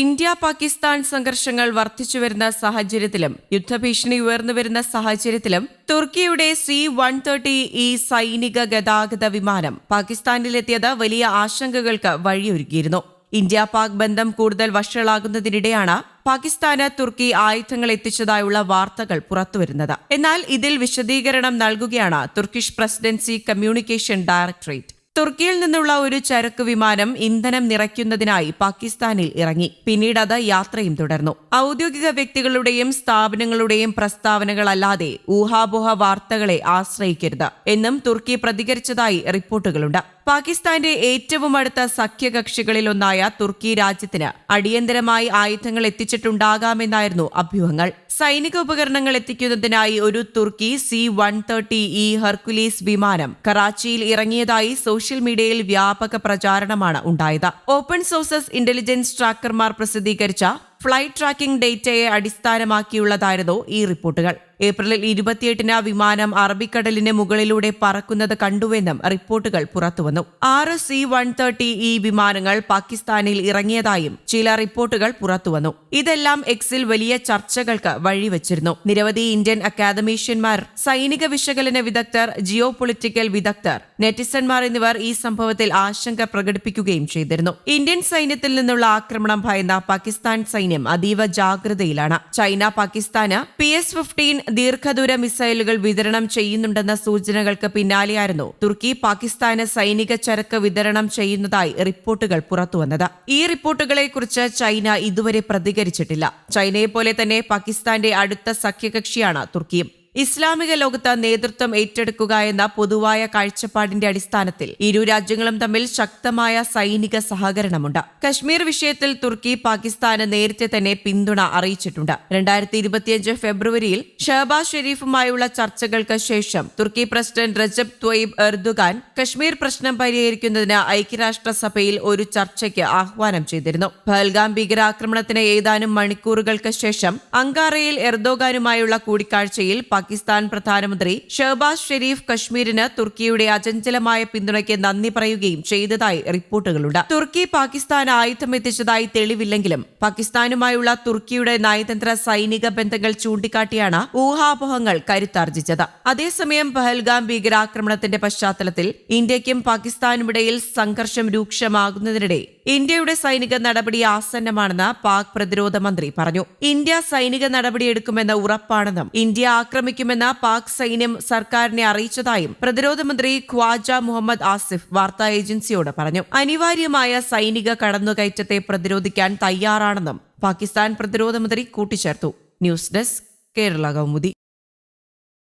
India Pakistan സംഘർഷങ്ങൾ വർദ്ധിച്ചുവരുന്ന സാഹചര്യത്തിലും യുദ്ധഭീഷണി ഉയർന്നുവരുന്ന സാഹചര്യത്തിലും തുർക്കിയുടെ സി വൺ തേർട്ടി ഇ സൈനിക ഗതാഗത വിമാനം പാകിസ്ഥാനിലെത്തിയത് വലിയ ആശങ്കകൾക്ക് വഴിയൊരുക്കിയിരുന്നു. ഇന്ത്യ പാക് ബന്ധം കൂടുതൽ വഷളാകുന്നതിനിടെയാണ് പാകിസ്ഥാന് തുർക്കി ആയുധങ്ങൾ എത്തിച്ചതായുള്ള വാർത്തകൾ പുറത്തുവരുന്നത്. എന്നാൽ ഇതിൽ വിശദീകരണം നൽകുകയാണ് തുർക്കിഷ് പ്രസിഡൻസി കമ്മ്യൂണിക്കേഷൻ ഡയറക്ടറേറ്റ്. തുർക്കിയിൽ നിന്നുള്ള ഒരു ചരക്ക് വിമാനം ഇന്ധനം നിറയ്ക്കുന്നതിനായി പാകിസ്ഥാനിൽ ഇറങ്ങി. പിന്നീട് അത് യാത്രയും തുടർന്നു. ഔദ്യോഗിക വ്യക്തികളുടെയും സ്ഥാപനങ്ങളുടെയും പ്രസ്താവനകളല്ലാതെ ഊഹാപോഹ വാർത്തകളെ ആശ്രയിക്കരുത് എന്നും തുർക്കി പ്രതികരിച്ചതായി റിപ്പോർട്ടുകളുണ്ട്. പാകിസ്ഥാന്റെ ഏറ്റവും അടുത്ത സഖ്യകക്ഷികളിലൊന്നായ തുർക്കി രാജ്യത്തിന് അടിയന്തരമായി ആയുധങ്ങൾ എത്തിച്ചിട്ടുണ്ടാകാമെന്നായിരുന്നു അഭ്യൂഹങ്ങൾ. സൈനിക ഉപകരണങ്ങൾ എത്തിക്കുന്നതിനായി ഒരു തുർക്കി C one thirty E Hercules വിമാനം കറാച്ചിയിൽ ഇറങ്ങിയതായി സോഷ്യൽ മീഡിയയിൽ വ്യാപക പ്രചാരണമാണ് ഉണ്ടായത്. ഓപ്പൺ സോഴ്സസ് ഇന്റലിജൻസ് ട്രാക്കർമാർ പ്രസിദ്ധീകരിച്ച ഫ്ലൈറ്റ് ട്രാക്കിംഗ് ഡേറ്റയെ അടിസ്ഥാനമാക്കിയുള്ളതായിരുന്നു ഈ റിപ്പോർട്ടുകൾ. ഏപ്രിലിൽ ഇരുപത്തിയെട്ടിന് വിമാനം അറബിക്കടലിന് മുകളിലൂടെ പറക്കുന്നത് കണ്ടുവെന്നും റിപ്പോർട്ടുകൾ പുറത്തുവന്നു. ആറ് സി വൺ തേർട്ടി ഈ വിമാനങ്ങൾ പാകിസ്ഥാനിൽ ഇറങ്ങിയതായും ചില റിപ്പോർട്ടുകൾ പുറത്തുവന്നു. ഇതെല്ലാം എക്സിൽ വലിയ ചർച്ചകൾക്ക് വഴിവെച്ചിരുന്നു. നിരവധി ഇന്ത്യൻ അക്കാദമീഷ്യന്മാർ സൈനിക വിശകലന വിദഗ്ധർ ജിയോ പൊളിറ്റിക്കൽ വിദഗ്ധർ നെറ്റിസൺമാർ എന്നിവർ ഈ സംഭവത്തിൽ ആശങ്ക പ്രകടിപ്പിക്കുകയും ചെയ്തിരുന്നു. ഇന്ത്യൻ സൈന്യത്തിൽ നിന്നുള്ള ആക്രമണം ഭയന്ന പാകിസ്ഥാൻ സൈന്യം അതീവ ജാഗ്രതയിലാണ്. ചൈന പാകിസ്ഥാന് പി എസ് ഫിഫ്റ്റീൻ ദീർഘദൂര മിസൈലുകൾ വിതരണം ചെയ്യുന്നുണ്ടെന്ന സൂചനകൾക്ക് പിന്നാലെയായിരുന്നു തുർക്കി പാകിസ്ഥാന് സൈനിക ചരക്ക് വിതരണം ചെയ്യുന്നതായി റിപ്പോർട്ടുകൾ പുറത്തുവന്നത്. ഈ റിപ്പോർട്ടുകളെക്കുറിച്ച് ചൈന ഇതുവരെ പ്രതികരിച്ചിട്ടില്ല. ചൈനയെ പോലെ തന്നെ പാകിസ്ഥാന്റെ അടുത്ത സഖ്യകക്ഷിയാണ് തുർക്കിയും. ഇസ്ലാമിക ലോകത്ത് നേതൃത്വം ഏറ്റെടുക്കുക എന്ന പൊതുവായ കാഴ്ചപ്പാടിന്റെ അടിസ്ഥാനത്തിൽ ഇരു രാജ്യങ്ങളും തമ്മിൽ ശക്തമായ സൈനിക സഹകരണമുണ്ട്. കശ്മീർ വിഷയത്തിൽ തുർക്കി പാകിസ്ഥാന് നേരത്തെ തന്നെ പിന്തുണ അറിയിച്ചിട്ടുണ്ട്. രണ്ടായിരത്തി ഇരുപത്തിയഞ്ച് ഫെബ്രുവരിയിൽ ഷഹബാസ് ഷെരീഫുമായുള്ള ചർച്ചകൾക്ക് ശേഷം തുർക്കി പ്രസിഡന്റ് റജബ് ത്വയ്ബ് എർദുഗാൻ കശ്മീർ പ്രശ്നം പരിഹരിക്കുന്നതിന് ഐക്യരാഷ്ട്രസഭയിൽ ഒരു ചർച്ചയ്ക്ക് ആഹ്വാനം ചെയ്തിരുന്നു. പഹൽഗാം ഭീകരാക്രമണത്തിന് ഏതാനും മണിക്കൂറുകൾക്ക് ശേഷം അങ്കാറയിൽ എർദോഗാനുമായുള്ള കൂടിക്കാഴ്ചയിൽ പാകിസ്ഥാൻ പ്രധാനമന്ത്രി ഷഹബാസ് ഷെരീഫ് കശ്മീരിന് തുർക്കിയുടെ അചഞ്ചലമായ പിന്തുണയ്ക്ക് നന്ദി പറയുകയും ചെയ്തതായി റിപ്പോർട്ടുകളുണ്ട്. തുർക്കി പാകിസ്ഥാൻ ആയുധം എത്തിച്ചതായി തെളിവില്ലെങ്കിലും പാകിസ്ഥാനുമായുള്ള തുർക്കിയുടെ നയതന്ത്ര സൈനിക ബന്ധങ്ങൾ ചൂണ്ടിക്കാട്ടിയാണ് ഊഹാപോഹങ്ങൾ കരുത്താർജിച്ചത്. അതേസമയം പഹൽഗാം ഭീകരാക്രമണത്തിന്റെ പശ്ചാത്തലത്തിൽ ഇന്ത്യയ്ക്കും പാകിസ്ഥാനുമിടയിൽ സംഘർഷം രൂക്ഷമാകുന്നതിനിടെ ഇന്ത്യയുടെ സൈനിക നടപടി ആസന്നമാണെന്ന് പാക് പ്രതിരോധ മന്ത്രി പറഞ്ഞു. ഇന്ത്യ സൈനിക നടപടിയെടുക്കുമെന്ന ഉറപ്പാണെന്നും ഇന്ത്യ ആക്രമിക്കുമെന്ന് പാക് സൈന്യം സർക്കാരിനെ അറിയിച്ചതായും പ്രതിരോധ മന്ത്രി ഖ്വാജ മുഹമ്മദ് ആസിഫ് വാർത്താ ഏജൻസിയോട് പറഞ്ഞു. അനിവാര്യമായ സൈനിക കടന്നുകയറ്റത്തെ പ്രതിരോധിക്കാൻ തയ്യാറാണെന്നും പാകിസ്ഥാൻ പ്രതിരോധ മന്ത്രി കൂട്ടിച്ചേർത്തു. News desk Kerala Kaumudi.